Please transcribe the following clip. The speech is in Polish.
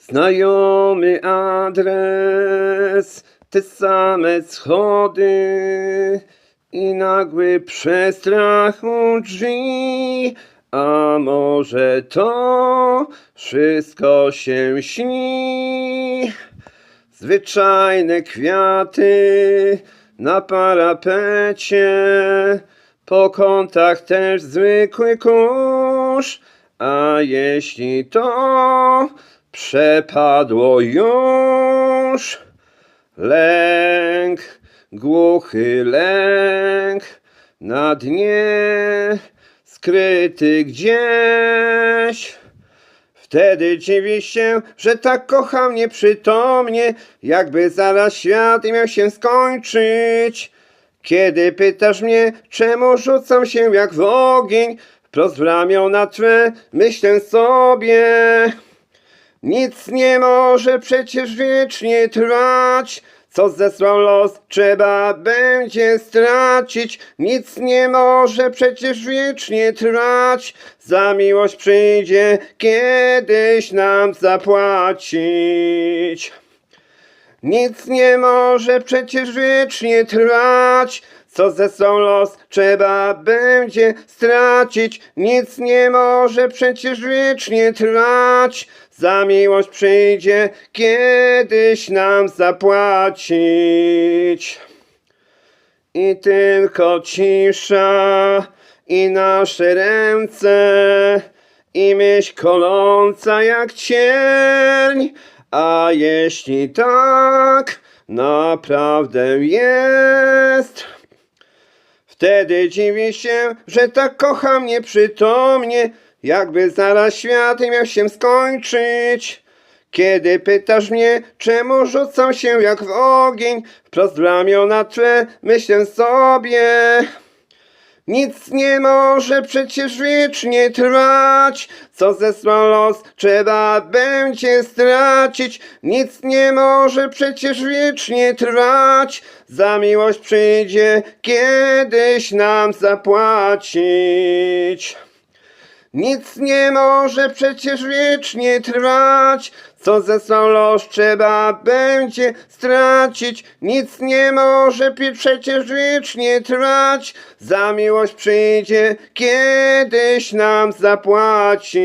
Znajomy adres, te same schody i nagły przestrach u drzwi. A może to wszystko się śni? Zwyczajne kwiaty na parapecie, po kątach też zwykły kurz. A jeśli to przepadło już, lęk, głuchy lęk, na dnie skryty gdzieś. Wtedy dziwi się, że tak kocha mnie przytomnie, jakby zaraz świat miał się skończyć. Kiedy pytasz mnie, czemu rzucam się jak w ogień, wprost w ramiona twe, myślę sobie. Nic nie może przecież wiecznie trwać. Co zesłał los, trzeba będzie stracić. Nic nie może przecież wiecznie trwać. Za miłość przyjdzie kiedyś nam zapłacić. Nic nie może przecież wiecznie trwać. Co zesłał los, trzeba będzie stracić. Nic nie może przecież wiecznie trwać. Za miłość przyjdzie kiedyś nam zapłacić. I tylko cisza i nasze ręce i myśl koląca jak cień. A jeśli tak naprawdę jest, wtedy dziwi się, że tak kocha mnie przytomnie, jakby zaraz świat miał się skończyć. Kiedy pytasz mnie, czemu rzucam się jak w ogień, wprost w ramiona twe, myślę sobie. Nic nie może przecież wiecznie trwać, co zesłał los, trzeba będzie stracić. Nic nie może przecież wiecznie trwać, za miłość przyjdzie kiedyś nam zapłacić. Nic nie może przecież wiecznie trwać, co zesłał los trzeba będzie stracić. Nic nie może przecież wiecznie trwać, za miłość przyjdzie kiedyś nam zapłacić.